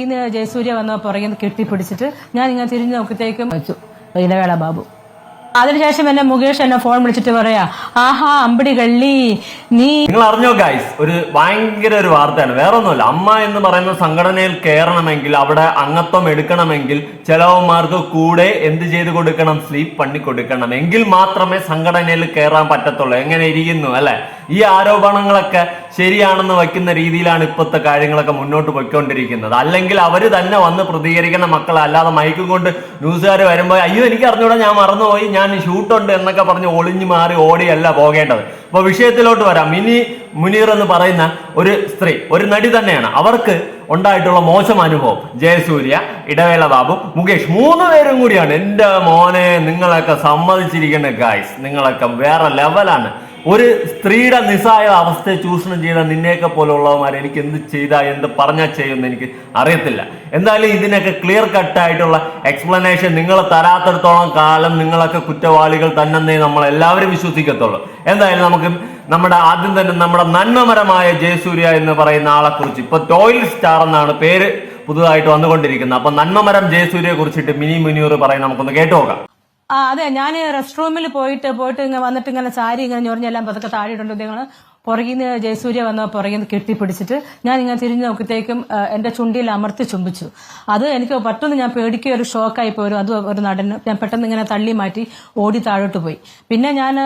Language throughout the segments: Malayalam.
ഇന്ന് ജയസൂര്യ വന്ന പുറകിൽ നിന്ന് കെട്ടിപ്പിടിച്ചിട്ട് ഞാൻ ഇങ്ങനെ തിരിഞ്ഞു നോക്കത്തേക്കും വെച്ചു ഇലവേള ബാബു? അതിനുശേഷം എന്നെ മുകേഷ് എന്നെ ഫോൺ വിളിച്ചിട്ട് പറയാ ആഹാ അമ്പടി കള്ളി നീ നിങ്ങൾ അറിഞ്ഞോ ഗൈസ് ഒരു ഭയങ്കര ഒരു വാർത്തയാണ്. വേറെ ഒന്നുമില്ല അമ്മ എന്ന് പറയുന്ന സംഘടനയിൽ കയറണമെങ്കിൽ അവിടെ അംഗത്വം എടുക്കണമെങ്കിൽ ചിലവന്മാർക്ക് കൂടെ എന്ത് ചെയ്ത് കൊടുക്കണം? സ്ലീപ്പ് പണി കൊടുക്കണം എങ്കിൽ മാത്രമേ സംഘടനയിൽ കയറാൻ പറ്റത്തുള്ളൂ. എങ്ങനെ ഇരിക്കുന്നു അല്ലെ? ഈ ആരോപണങ്ങളൊക്കെ ശരിയാണെന്ന് വയ്ക്കുന്ന രീതിയിലാണ് ഇപ്പോഴത്തെ കാര്യങ്ങളൊക്കെ മുന്നോട്ട് പോയിക്കൊണ്ടിരിക്കുന്നത്. അല്ലെങ്കിൽ അവർ തന്നെ വന്ന് പ്രതികരിക്കുന്ന മക്കളെ. അല്ലാതെ മയക്കും കൊണ്ട് ന്യൂസുകാർ വരുമ്പോൾ അയ്യോ എനിക്ക് അറിഞ്ഞൂടാ ഞാൻ മറന്നുപോയി. ഞാൻ ഷൂട്ടുണ്ട് എന്നൊക്കെ പറഞ്ഞ് ഒളിഞ്ഞു മാറി ഓടിയല്ല പോകേണ്ടത്. അപ്പോൾ വിഷയത്തിലോട്ട് വരാം. മിനി മുനീർ എന്ന് പറയുന്ന ഒരു സ്ത്രീ ഒരു നടി തന്നെയാണ്. അവർക്ക് ഉണ്ടായിട്ടുള്ള മോശം അനുഭവം. ജയസൂര്യ ഇടവേള ബാബു മുകേഷ് മൂന്ന് പേരും കൂടിയാണ്. എന്റെ മോനെ നിങ്ങളൊക്കെ സമ്മതിച്ചിരിക്കുന്ന ഗായ്സ് നിങ്ങളൊക്കെ വേറെ ലെവലാണ് ഒരു സ്ത്രീയുടെ നിസ്സായ അവസ്ഥയെ ചൂഷണം ചെയ്ത നിന്നെയൊക്കെ പോലുള്ളവന്മാർ എനിക്ക് എന്ത് ചെയ്താ എന്ത് പറഞ്ഞാൽ ചെയ്യുമെന്ന് എനിക്ക് അറിയത്തില്ല. എന്തായാലും ഇതിനൊക്കെ ക്ലിയർ കട്ടായിട്ടുള്ള എക്സ്പ്ലനേഷൻ നിങ്ങൾ തരാത്തിടത്തോളം കാലം നിങ്ങളൊക്കെ കുറ്റവാളികൾ തന്നെ നമ്മൾ എല്ലാവരും വിശ്വസിക്കത്തുള്ളൂ. എന്തായാലും നമുക്ക് നമ്മുടെ ആദ്യം തന്നെ നമ്മുടെ നന്മമരമായ ജയസൂര്യ എന്ന് പറയുന്ന ആളെ കുറിച്ച് ഇപ്പൊ ടോയ്ലറ്റ് സ്റ്റാർ എന്നാണ് പേര് പുതുതായിട്ട് വന്നുകൊണ്ടിരിക്കുന്നത്. അപ്പൊ നന്മമരം ജയസൂര്യയെ കുറിച്ചിട്ട് മിനി മുനിയൂർ പറയും നമുക്കൊന്ന് കേട്ടു നോക്കാം. ആ അതെ ഞാൻ റെസ്റ്റ് റൂമിൽ പോയിട്ട് പോയിട്ട് ഇങ്ങനെ വന്നിട്ട് ഇങ്ങനെ സാരി ഇങ്ങനെ ഞൊറിഞ്ഞെല്ലാം പതുക്കെ താഴെയിട്ടുണ്ട് നിങ്ങൾ പുറകിൽ നിന്ന് ജയസൂര്യ വന്ന പുറകിൽ നിന്ന് കെട്ടിപ്പിടിച്ചിട്ട് ഞാൻ ഇങ്ങനെ തിരിഞ്ഞു നോക്കത്തേക്കും ആ, എന്റെ ചുണ്ടിയിൽ അമർത്തി ചുംബിച്ചു. അത് എനിക്ക് പെട്ടെന്ന് ഞാൻ പേടിക്കുക ഒരു ഷോക്കായി പോരും അത് ഒരു നടന് ഞാൻ പെട്ടെന്ന് ഇങ്ങനെ തള്ളി മാറ്റി ഓടി താഴോട്ട് പോയി. പിന്നെ ഞാൻ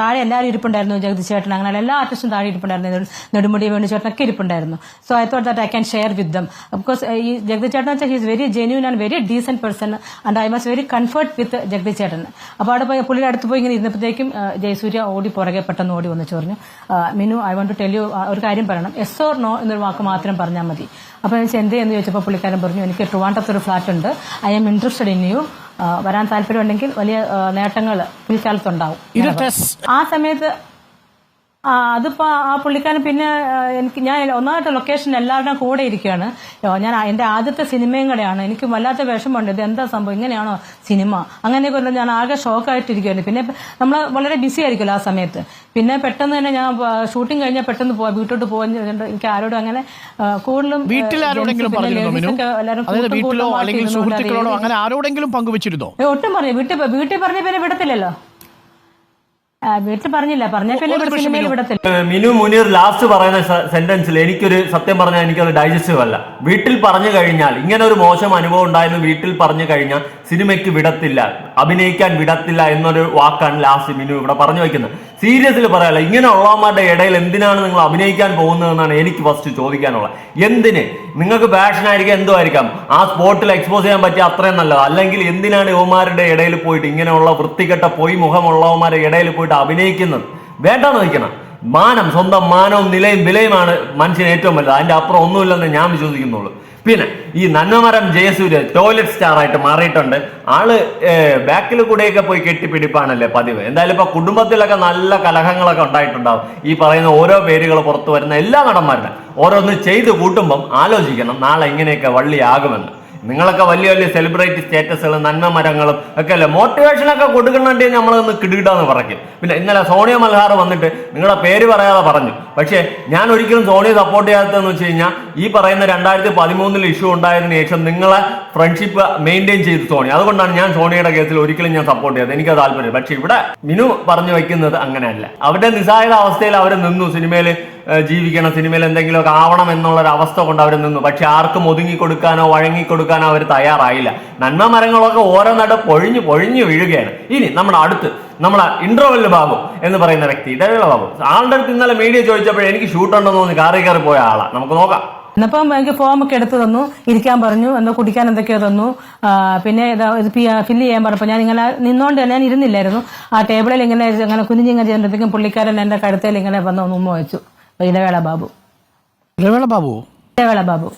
താഴെ എല്ലാവരും ഇരിപ്പുണ്ടായിരുന്നു ജഗദീഷ് ചേട്ടൻ അങ്ങനെ എല്ലാ ആർട്ടിസ്റ്റും താഴെ ഇരിപ്പുണ്ടായിരുന്നു. നെടു- നെടുമുടി വേണു ചേട്ടനൊക്കെ ഇരിപ്പുണ്ടായിരുന്നു so I thought that I can share with them because ഈ ജഗദീഷ് ചേട്ടൻ വെച്ചാൽ he's very genuine and very decent person and I was very comfort with Jagadish ചേട്ടൻ. അപ്പോൾ അവിടെ പോയി പുള്ളിയുടെ അടുത്ത് പോയി ഇങ്ങനെ ഇരുന്നപ്പോഴത്തേക്കും ജയസൂര്യ ഓടി പുറകെ പെട്ടെന്ന് ഓടി വന്ന് ചോറിഞ്ഞു. Minu I want to tell you ഒരു കാര്യം പറയണം. എസ് ഓർ നോ എന്നൊരു വാക്ക് മാത്രം പറഞ്ഞാൽ മതി. അപ്പോൾ ഞാൻ വെച്ചാൽ എന്തേ? എന്ന് ചോദിച്ചപ്പോൾ പുള്ളിക്കാരൻ പറഞ്ഞു എനിക്ക് ട്രിവാൻഡ്രത്ത് ഒരു ഫ്ലാറ്റ് ഉണ്ട്. I'm interested in you വരാൻ താല്പര്യമുണ്ടെങ്കിൽ വലിയ ആ, നേട്ടങ്ങൾ പിൽക്കാലത്തുണ്ടാവും ആ സമയത്ത് ആ അതിപ്പോ ആ പുള്ളിക്കാരൻ പിന്നെ എനിക്ക് ഞാൻ ഒന്നാമത്തെ ലൊക്കേഷൻ എല്ലാവരുടെയും കൂടെ ഇരിക്കുകയാണ്. ഞാൻ എന്റെ ആദ്യത്തെ സിനിമയും കൂടെയാണ്. എനിക്ക് വല്ലാത്ത വിഷമമുണ്ട്. ഇത് എന്താ സംഭവം? ഇങ്ങനെയാണോ സിനിമ? അങ്ങനെയൊക്കെ ഉള്ള ഞാൻ ആകെ ഷോക്കായിട്ടിരിക്കുകയാണ്. പിന്നെ നമ്മൾ വളരെ ബിസി ആയിരിക്കുമല്ലോ ആ സമയത്ത്. പിന്നെ പെട്ടെന്ന് തന്നെ ഞാൻ ഷൂട്ടിംഗ് കഴിഞ്ഞാൽ പെട്ടെന്ന് പോവാ. വീട്ടോട്ട് പോകാൻ എനിക്ക് ആരോടും അങ്ങനെ കൂടുതലും എല്ലാവരും ഒട്ടും പറഞ്ഞു വീട്ടിൽ വീട്ടിൽ പറഞ്ഞ പിന്നെ വിടത്തില്ലല്ലോ. വീട്ടിൽ പറഞ്ഞില്ല. പറഞ്ഞ പിന്നെ സിനിമയിൽ മിനു. വിടത്തില്ല. മിനു മുനീർ ലാസ്റ്റ് പറയുന്ന സെന്റൻസിൽ എനിക്കൊരു സത്യം പറഞ്ഞാൽ എനിക്കത് ഡൈജസ്റ്റീവ് അല്ല. വീട്ടിൽ പറഞ്ഞു കഴിഞ്ഞാൽ ഇങ്ങനെ ഒരു മോശം അനുഭവം ഉണ്ടായെന്ന് വീട്ടിൽ പറഞ്ഞു കഴിഞ്ഞാൽ സിനിമയ്ക്ക് വിടത്തില്ല അഭിനയിക്കാൻ വിടത്തില്ല എന്നൊരു വാക്കാണ് ലാസ്റ്റ് മിനു ഇവിടെ പറഞ്ഞു വെക്കുന്നത്. സീരിയസിൽ പറയാല്ല ഇങ്ങനെ ഉള്ളവന്മാരുടെ ഇടയിൽ എന്തിനാണ് നിങ്ങൾ അഭിനയിക്കാൻ പോകുന്നതെന്നാണ് എനിക്ക് ഫസ്റ്റ് ചോദിക്കാനുള്ളത്. എന്തിന്? നിങ്ങൾക്ക് പാഷൻ ആയിരിക്കാം എന്തോ ആയിരിക്കാം. ആ സ്പോട്ടിൽ എക്സ്പോസ് ചെയ്യാൻ പറ്റിയ അത്രയും നല്ലത്. അല്ലെങ്കിൽ എന്തിനാണ് യുവമാരുടെ ഇടയിൽ പോയിട്ട് ഇങ്ങനെയുള്ള വൃത്തികെട്ട പൊയ് മുഖമുള്ളവന്മാരുടെ ഇടയിൽ പോയിട്ട് അഭിനയിക്കുന്നത്. വേണ്ടെന്ന് വയ്ക്കണം മാനം സ്വന്തം മാനവും നിലയും വിലയുമാണ് മനുഷ്യന് ഏറ്റവും വലുത്. അതിന്റെ അപ്പുറം ഒന്നുമില്ലെന്ന് ഞാൻ വിശ്വസിക്കുന്നുള്ളൂ. പിന്നെ ഈ നന്മമരം ജയസൂര്യ ടോയ്ലറ്റ് സ്റ്റാർ ആയിട്ട് മാറിയിട്ടുണ്ട്. ആൾ ബാക്കിൽ കൂടെയൊക്കെ പോയി കെട്ടിപ്പിടിപ്പാണല്ലേ പതിവ്. എന്തായാലും ഇപ്പൊ കുടുംബത്തിലൊക്കെ നല്ല കലഹങ്ങളൊക്കെ ഉണ്ടായിട്ടുണ്ടാവും. ഈ പറയുന്ന ഓരോ പേരുകൾ പുറത്തു വരുന്ന എല്ലാ നടന്മാരുടെ. ഓരോന്ന് ചെയ്ത് കൂട്ടുമ്പം ആലോചിക്കണം നാളെ ഇങ്ങനെയൊക്കെ വള്ളിയാകുമെന്ന്. നിങ്ങളൊക്കെ വലിയ വലിയ സെലിബ്രിറ്റി സ്റ്റേറ്റസുകളും നന്മ മരങ്ങളും ഒക്കെ അല്ലേ? മോട്ടിവേഷൻ ഒക്കെ കൊടുക്കണമെങ്കിൽ നമ്മളൊന്ന് കിടുകിടാന്ന് പറയും പിന്നെ ഇന്നലെ സോണിയ മൽഹാർ വന്നിട്ട് നിങ്ങളുടെ പേര് പറയാതെ പറഞ്ഞു. പക്ഷേ ഞാൻ ഒരിക്കലും സോണിയ സപ്പോർട്ട് ചെയ്യാത്തതെന്ന് വെച്ച് കഴിഞ്ഞാൽ ഈ പറയുന്ന രണ്ടായിരത്തി പതിമൂന്നിൽ ഇഷ്യൂ ഉണ്ടായതിനു ശേഷം നിങ്ങളെ ഫ്രണ്ട്ഷിപ്പ് മെയിന്റെയിൻ ചെയ്ത് സോണി അതുകൊണ്ടാണ് ഞാൻ സോണിയുടെ കേസിൽ ഒരിക്കലും ഞാൻ സപ്പോർട്ട് ചെയ്തത് എനിക്ക് താല്പര്യം പക്ഷേ ഇവിടെ മിനു പറഞ്ഞു വെക്കുന്നത് അങ്ങനെയല്ല. അവരുടെ നിസ്സായ അവസ്ഥയിൽ അവർ നിന്നു. സിനിമയിൽ ജീവിക്കണം സിനിമയിൽ എന്തെങ്കിലുമൊക്കെ ആവണം എന്നുള്ള ഒരു അവസ്ഥ കൊണ്ട് അവർ നിന്നു. പക്ഷെ ആർക്കും ഒതുങ്ങി കൊടുക്കാനോ വഴങ്ങി കൊടുക്കാനോ അവർ തയ്യാറായില്ല. നന്മ മരങ്ങളൊക്കെ ഓരോ നട പൊഴിഞ്ഞു പൊഴിഞ്ഞു വീഴുകയാണ്. ഇനി നമ്മുടെ അടുത്ത് നമ്മളെ ഇന്റർവെൽ ബാബു എന്ന് പറയുന്ന വ്യക്തി ഇടവേള ബാബു ആളുടെ അടുത്ത് ഇന്നലെ മീഡിയ ചോദിച്ചപ്പോഴേ എനിക്ക് ഷൂട്ട് ഉണ്ടെന്ന് തോന്നി കാറി കയറി പോയ ആളാ. നമുക്ക് നോക്കാം. എന്നപ്പം എനിക്ക് ഫോം ഒക്കെ എടുത്തു തന്നു ഇരിക്കാൻ പറഞ്ഞു എന്തോ കുടിക്കാൻ എന്തൊക്കെയോ തന്നു. പിന്നെ ഇതാ ഫില്ല് ചെയ്യാൻ പറഞ്ഞപ്പോൾ ഞാൻ ഇങ്ങനെ നിന്നോണ്ട് ഞാൻ ഇരുന്നില്ലായിരുന്നു. ആ ടേബിളിൽ ഇങ്ങനെ ഇങ്ങനെ കുഞ്ഞിങ്ങനെ ചെയ്യുമ്പോഴത്തേക്കും പുള്ളിക്കാരൻ എന്റെ കഴുത്തേൽ ഇങ്ങനെ വന്ന് ഒന്ന് ഉമ്മ വെച്ചു. ഇലവേള ബാബു. ഇടവേള ബാബു? ഇലവേള ബാബു.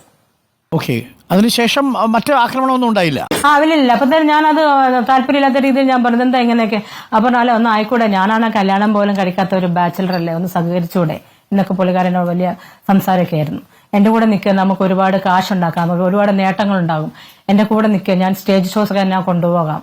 ഓക്കെ. അതിനുശേഷം മറ്റു ആക്രമണമൊന്നും ഉണ്ടായില്ല? ആ അവനില്ല അപ്പൊ തന്നെ ഞാനത് താല്പര്യമില്ലാത്ത രീതിയിൽ ഞാൻ പറഞ്ഞത് എന്താ ഇങ്ങനെയൊക്കെ? അപ്പൊ നാളെ ഒന്ന് ആയിക്കൂടെ. ഞാനാണ് കല്യാണം പോലും കഴിക്കാത്ത ഒരു ബാച്ചിലർ അല്ലേ ഒന്ന് സഹകരിച്ചൂടെ? എന്നൊക്കെ പുള്ളിക്കാരനോട് വലിയ സംസാരമൊക്കെ ആയിരുന്നു. എന്റെ കൂടെ നിൽക്കുക നമുക്ക് ഒരുപാട് കാശ് ഉണ്ടാക്കാം നമുക്ക് ഒരുപാട് നേട്ടങ്ങൾ ഉണ്ടാകും എന്റെ കൂടെ നിൽക്കുക ഞാൻ സ്റ്റേജ് ഷോസ് ഒക്കെ ഞാൻ കൊണ്ടുപോകാം.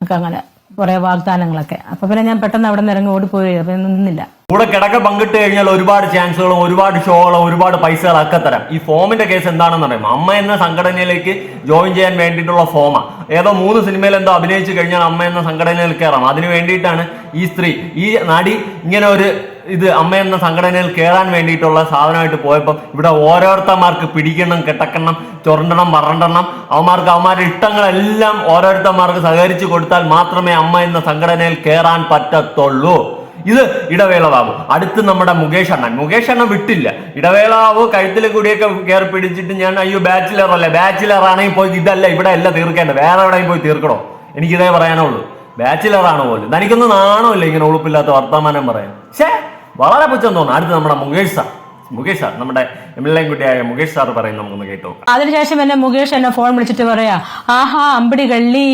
ഒക്കെ അങ്ങനെ കുറെ വാഗ്ദാനങ്ങളൊക്കെ. അപ്പൊ പിന്നെ ഞാൻ പെട്ടെന്ന് അവിടെ നിന്ന് ഇറങ്ങി ഓടിപ്പോയി. അപ്പൊ നിന്നില്ല. കൂടെ കിടക്ക പങ്കിട്ട് കഴിഞ്ഞാൽ ഒരുപാട് ചാൻസുകളും ഒരുപാട് ഷോകളും ഒരുപാട് പൈസകളൊക്കെ തരാം. ഈ ഫോമിന്റെ കേസ് എന്താണെന്ന് അറിയാം അമ്മ എന്ന സംഘടനയിലേക്ക് ജോയിൻ ചെയ്യാൻ വേണ്ടിയിട്ടുള്ള ഫോമാ ഏതോ മൂന്ന് സിനിമയിൽ എന്തോ അഭിനയിച്ചു കഴിഞ്ഞാൽ അമ്മ എന്ന സംഘടനയിൽ കയറാം അതിനു വേണ്ടിയിട്ടാണ് ഈ സ്ത്രീ ഈ നടി ഇങ്ങനെ ഒരു ഇത് അമ്മ എന്ന സംഘടനയിൽ കയറാൻ വേണ്ടിയിട്ടുള്ള സാധനമായിട്ട് പോയപ്പോൾ ഇവിടെ ഓരോരുത്തന്മാർക്ക് പിടിക്കണം കെട്ടക്കണം ചൊരണ്ടണം പറണ്ടണം അവന്മാർക്ക് അവന്മാരുടെ ഇഷ്ടങ്ങളെല്ലാം ഓരോരുത്തന്മാർക്ക് സഹകരിച്ചു കൊടുത്താൽ മാത്രമേ അമ്മ എന്ന സംഘടനയിൽ കയറാൻ പറ്റത്തുള്ളൂ. ഇത് ഇടവേള ബാബു അടുത്ത് നമ്മുടെ മുകേഷ് അണ്ണൻ. മുകേഷ് അണ്ണൻ വിട്ടില്ല. ഇടവേള ബാബു കഴുത്തിൽ കൂടിയൊക്കെ കയറി പിടിച്ചിട്ട് ഞാൻ അയ്യോ ബാച്ചിലർ അല്ലേ? ബാച്ചിലർ ആണെങ്കിൽ പോയി ഇതല്ല? ഇവിടെ അല്ല തീർക്കേണ്ട വേറെ എവിടെയും പോയി തീർക്കണോ? എനിക്ക് ഇതേ പറയാനുള്ളൂ. ബാച്ചിലർ ആണ് പോലും. തനിക്കൊന്നും നാണമില്ല ഇങ്ങനെ ഉളുപ്പില്ലാത്ത വർത്തമാനം പറയാൻ. ശേ വളരെ പുച്ഛം തോന്നുന്നു അടുത്ത് നമ്മുടെ മുകേഷ് സാർ. മുകേഷ് സാർ നമ്മുടെ എം എൽ കുട്ടിയായ മുകേഷ് സാർ പറയുന്നത് നമുക്കൊന്ന് കേട്ടോ അതിനുശേഷം എന്നെ മുകേഷ് എന്നെ ഫോൺ വിളിച്ചിട്ട് പറയാ ആഹാ അമ്പിടി കള്ളി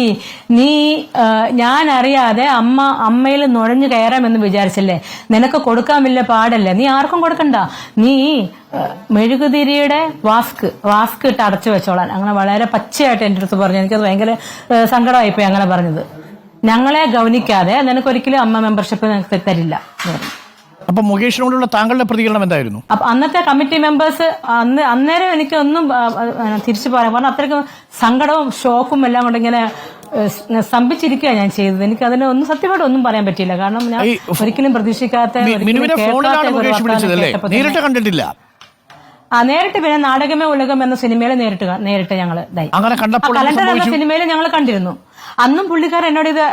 നീ ഞാൻ അറിയാതെ അമ്മ അമ്മയിൽ നുഴഞ്ഞു കയറാമെന്ന് വിചാരിച്ചല്ലേ? നിനക്ക് കൊടുക്കാൻ വലിയ പാടല്ലേ? നീ ആർക്കും കൊടുക്കണ്ട. നീ മെഴുകുതിരിയുടെ വാസ്ക് വാസ്ക് ഇട്ട് അടച്ചു വെച്ചോളാൻ. അങ്ങനെ വളരെ പച്ചയായിട്ട് എന്റെ അടുത്ത് പറഞ്ഞു. എനിക്കത് ഭയങ്കര സങ്കടമായിപ്പോയി അങ്ങനെ പറഞ്ഞത്. ഞങ്ങളെ ഗൗനിക്കാതെ നിനക്കൊരിക്കലും അമ്മ മെമ്പർഷിപ്പ് നിനക്ക് തരില്ല. അപ്പൊ മുകേഷിനോടുള്ള താങ്കളുടെ പ്രതികരണം എന്തായിരുന്നു? അപ്പൊ അന്നത്തെ കമ്മിറ്റി മെമ്പേഴ്സ് അന്ന് അന്നേരം എനിക്ക് ഒന്നും തിരിച്ചു പറയാൻ കാരണം അത്രയ്ക്ക് സങ്കടവും ഷോക്കും എല്ലാം കൊണ്ട് ഇങ്ങനെ സ്തംഭിച്ചിരിക്കുക ഞാൻ ചെയ്തത്. എനിക്ക് അതിന് ഒന്നും സത്യമായിട്ട് ഒന്നും പറയാൻ പറ്റിയില്ല. കാരണം ഞാൻ ഒരിക്കലും പ്രതീക്ഷിക്കാത്ത നേരിട്ട് കണ്ടിട്ടില്ല. ആ നേരിട്ട് പിന്നെ നാടകമേ ഉലകം എന്ന സിനിമയിൽ നേരിട്ട് നേരിട്ട് ഞങ്ങൾ കലണ്ടർ എന്ന സിനിമയിൽ ഞങ്ങൾ കണ്ടിരുന്നു. അന്നും പുള്ളിക്കാരൻ എന്നോട് ഇത്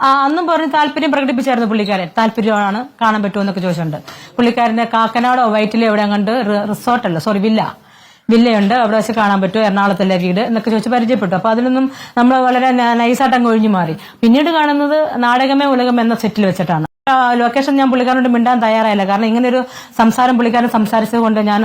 അന്നും പറഞ്ഞ് താല്പര്യം പ്രകടിപ്പിച്ചായിരുന്നു പുള്ളിക്കാരൻ. താല്പര്യമാണ് കാണാൻ പറ്റുമെന്നൊക്കെ ചോദിച്ചിട്ടുണ്ട്. പുള്ളിക്കാരന്റെ കാക്കനാടോ വൈറ്റിലോ എവിടെ കണ്ട് റിസോർട്ടല്ല? Sorry villa. വില്ലയുണ്ട്. അവിടെ വെച്ച് കാണാൻ പറ്റുമോ? എറണാകുളത്തല്ലേ വീട്? എന്നൊക്കെ ചോദിച്ച് പരിചയപ്പെട്ടു. അപ്പൊ അതിനൊന്നും നമ്മൾ വളരെ നൈസായിട്ട് അങ്ങ് ഒഴിഞ്ഞു മാറി. പിന്നീട് കാണുന്നത് നാടകമേ ഉലകം എന്ന സെറ്റിൽ വെച്ചിട്ടാണ്. ലൊക്കേഷൻ ഞാൻ പുള്ളിക്കാരനോട് മിണ്ടാൻ തയ്യാറായില്ല. കാരണം ഇങ്ങനെ ഒരു സംസാരം പുള്ളിക്കാരൻ സംസാരിച്ചത് കൊണ്ട് ഞാൻ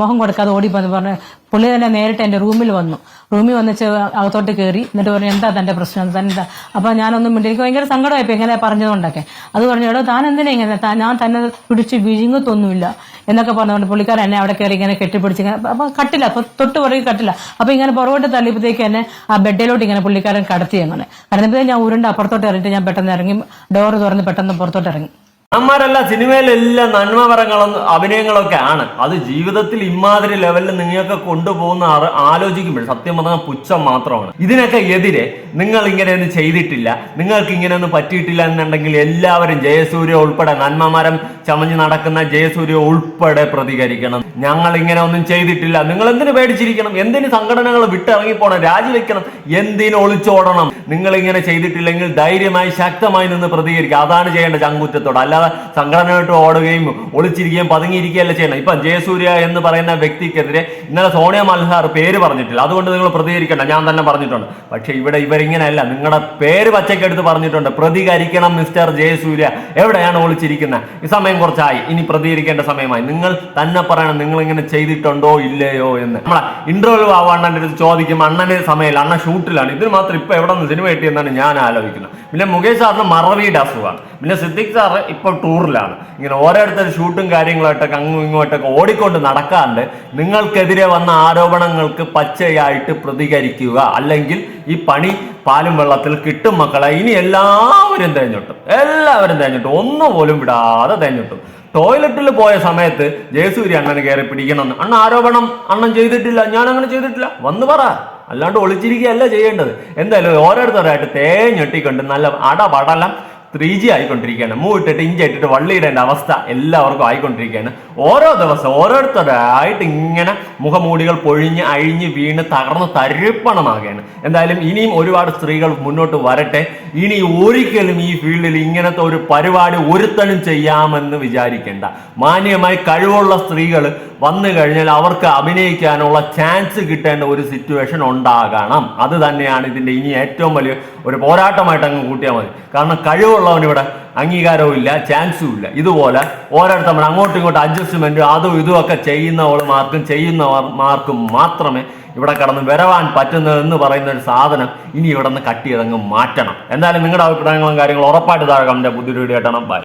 മോഹം കൊടുക്കാതെ ഓടിപ്പോന്ന് പറഞ്ഞു പുള്ളി തന്നെ നേരിട്ട് എന്റെ റൂമിൽ വന്നു. റൂമിൽ വന്നിച്ച് അകത്തോട്ട് കയറി എന്നിട്ട് പറഞ്ഞു എന്താ തന്റെ പ്രശ്നം? തന്നെന്താ അപ്പൊ ഞാനൊന്നും മിണ്ടി എനിക്ക് ഭയങ്കര സങ്കടമായിപ്പോ ഇങ്ങനെ പറഞ്ഞതുകൊണ്ടൊക്കെ. അത് പറഞ്ഞു എടോ താൻ എന്തിനാ ഇങ്ങനെ? ഞാൻ തന്നെ പിടിച്ച് വിഴുങ്ങത്തൊന്നുമില്ല. എന്നൊക്കെ പറഞ്ഞുകൊണ്ട് പുള്ളിക്കാരൻ എന്നെ അവിടെ കയറി ഇങ്ങനെ കെട്ടിപ്പിടിച്ച് ഇങ്ങനെ അപ്പൊ കട്ടില്ല. അപ്പൊ തൊട്ട് പുറകിൽ കട്ടില്ല. അപ്പൊ ഇങ്ങനെ പുറകോട്ട് തള്ളിയപ്പോഴത്തേക്ക് എന്നെ ആ ബെഡിലോട്ട് ഇങ്ങനെ പുള്ളിക്കാരൻ കടത്തി അങ്ങനെ. കടന്നപ്പോഴേ ഞാൻ ഉരുണ്ട് അപ്പുറത്തോട്ട് ഇറങ്ങിയിട്ട് ഞാൻ പെട്ടെന്ന് ഇറങ്ങി. ഡോർ തുറന്ന് പെട്ടെന്ന് പുറത്തോട്ട് ഇറങ്ങി. അമ്മമാരല്ല സിനിമയിലെല്ലാം നന്മപരങ്ങളും അഭിനയങ്ങളൊക്കെ ആണ്. അത് ജീവിതത്തിൽ ഇമാതിരി ലെവലിൽ നിങ്ങൾക്ക് കൊണ്ടുപോകുന്ന ആലോചിക്കുമ്പോൾ സത്യം പറഞ്ഞാൽ പുച്ഛം മാത്രമാണ്. ഇതിനൊക്കെ എതിരെ നിങ്ങൾ ഇങ്ങനെയൊന്നും ചെയ്തിട്ടില്ല. നിങ്ങൾക്ക് ഇങ്ങനെയൊന്നും പറ്റിയിട്ടില്ല എന്നുണ്ടെങ്കിൽ എല്ലാവരും ജയസൂര്യ ഉൾപ്പെടെ നന്മമരം ചമഞ്ഞ് നടക്കുന്ന ജയസൂര്യ ഉൾപ്പെടെ പ്രതികരിക്കണം. ഞങ്ങൾ ഇങ്ങനെ ഒന്നും ചെയ്തിട്ടില്ല. നിങ്ങൾ എന്തിനു പേടിച്ചിരിക്കണം? എന്തിന് സംഘടനകൾ വിട്ടിറങ്ങിപ്പോണം? രാജിവെക്കണം. എന്തിനു ഒളിച്ചോടണം? നിങ്ങൾ ഇങ്ങനെ ചെയ്തിട്ടില്ലെങ്കിൽ ധൈര്യമായി ശക്തമായി നിന്ന് പ്രതികരിക്കുക. അതാണ് ചെയ്യേണ്ട ചങ്കുറ്റത്തോട്. അല്ലാതെ സംഘടനയായിട്ട് ഓടുകയും ഒളിച്ചിരിക്കുകയും പതുങ്ങിയിരിക്കുകയല്ല ചെയ്യണം ഇപ്പം ജയസൂര്യ എന്ന് പറയുന്ന വ്യക്തിക്കെതിരെ ഇന്നലെ സോണിയ മൽഹാർ പേര് പറഞ്ഞിട്ടില്ല. അതുകൊണ്ട് നിങ്ങൾ പ്രതികരിക്കണ്ട. ഞാൻ തന്നെ പറഞ്ഞിട്ടുണ്ട്. പക്ഷേ ഇവിടെ ഇവരിങ്ങനെയല്ല. നിങ്ങളുടെ പേര് പച്ചക്കെടുത്ത് പറഞ്ഞിട്ടുണ്ട്. പ്രതികരിക്കണം മിസ്റ്റർ ജയസൂര്യ. എവിടെയാണ് ഒളിച്ചിരിക്കുന്നത്? ഈ സമയം കുറച്ചായി. ഇനി പ്രതികരിക്കേണ്ട സമയമായി. നിങ്ങൾ തന്നെ പറയണം നിങ്ങൾ ഇങ്ങനെ ചെയ്തിട്ടുണ്ടോ ഇല്ലയോ എന്ന്. നമ്മളെ ഇന്റർവ്യൂ ആവാൻ അണ്ണന്റെ അടുത്ത് ചോദിക്കും അണ്ണന് സമയമില്ല അണ്ണൻ ഷൂട്ടിലാണ് ഇതിന് മാത്രം ഇപ്പൊ എവിടെ നിന്ന് സിനിമ കിട്ടിയെന്നാണ് ഞാൻ ആലോചിക്കുന്നത്. പിന്നെ മുകേഷ് സാറിന് മറവിയുടെ അസുഖമാണ്. പിന്നെ സിദ്ദിഖ് സാറ് ഇപ്പൊ ടൂറിലാണ്. ഇങ്ങനെ ഓരോരുത്തർ ഷൂട്ടും കാര്യങ്ങളായിട്ടൊക്കെ അങ്ങും ഇങ്ങോട്ടൊക്കെ ഓടിക്കൊണ്ട് നടക്കാണ്ട് നിങ്ങൾക്കെതിരെ വന്ന ആരോപണങ്ങൾക്ക് പച്ചയായിട്ട് പ്രതികരിക്കുക. അല്ലെങ്കിൽ ഈ പണി പാലും വെള്ളത്തിൽ കിട്ടും മക്കളെ. ഇനി എല്ലാവരും തേഞ്ഞിട്ടും എല്ലാവരും തേഞ്ഞിട്ടും ഒന്നുപോലും വിടാതെ തേഞ്ഞിട്ടും ടോയ്ലറ്റിൽ പോയ സമയത്ത് ജയസൂര്യ അണ്ണന് കയറി പിടിക്കണമെന്ന്. അണ്ണ ആരോപണം അണ്ണൻ ചെയ്തിട്ടില്ല. ഞാൻ അങ്ങനെ ചെയ്തിട്ടില്ല. വന്ന് പറ. അല്ലാണ്ട് ഒളിച്ചിരിക്കുകയല്ല ചെയ്യേണ്ടത്. എന്തായാലും ഓരോരുത്തരായിട്ട് തേഞ്ഞൊട്ടിക്കൊണ്ട് നല്ല അടപടലം ത്രീ ജി ആയിക്കൊണ്ടിരിക്കുകയാണ്. മൂ ഇട്ടിട്ട് ഇഞ്ചി ഇട്ടിട്ട് വള്ളി ഇടേണ്ട അവസ്ഥ എല്ലാവർക്കും ആയിക്കൊണ്ടിരിക്കുകയാണ്. ഓരോ ദിവസം ഓരോരുത്തരായിട്ട് ഇങ്ങനെ മുഖമൂടികൾ പൊഴിഞ്ഞ് അഴിഞ്ഞ് വീണ് തകർന്ന് തരിപ്പണമാകുകയാണ്. എന്തായാലും ഇനിയും ഒരുപാട് സ്ത്രീകൾ മുന്നോട്ട് വരട്ടെ. ഇനി ഒരിക്കലും ഈ ഫീൽഡിൽ ഇങ്ങനത്തെ ഒരു പരിപാടി ഒരുത്തനും ചെയ്യാമെന്ന് വിചാരിക്കേണ്ട. മാന്യമായി കഴിവുള്ള സ്ത്രീകൾ വന്നു കഴിഞ്ഞാൽ അവർക്ക് അഭിനയിക്കാനുള്ള ചാൻസ് കിട്ടേണ്ട ഒരു സിറ്റുവേഷൻ ഉണ്ടാകണം. അത് തന്നെയാണ് ഇതിന്റെ ഇനി ഏറ്റവും വലിയ ഒരു പോരാട്ടമായിട്ട് അങ്ങ് കൂട്ടിയാൽ മതി. കാരണം കഴിവുള്ളവൻ ഇവിടെ അംഗീകാരവും ഇല്ല ചാൻസും ഇല്ല. ഇതുപോലെ ഓരോരുത്തർ അങ്ങോട്ടും ഇങ്ങോട്ടും അഡ്ജസ്റ്റ്മെന്റും അതും ഒക്കെ ചെയ്യുന്നവളുമാർക്കും ചെയ്യുന്നവർമാർക്കും മാത്രമേ ഇവിടെ കടന്ന് വരവാൻ പറ്റുന്നതെന്ന് പറയുന്ന ഒരു സാധനം ഇനി ഇവിടെ നിന്ന് കട്ടിയതങ്ങ് മാറ്റണം. എന്തായാലും നിങ്ങളുടെ അഭിപ്രായങ്ങളും കാര്യങ്ങളും ഉറപ്പായിട്ട് താഴെ കമന്റ് പുതിയൊരു വീഡിയോ ബൈ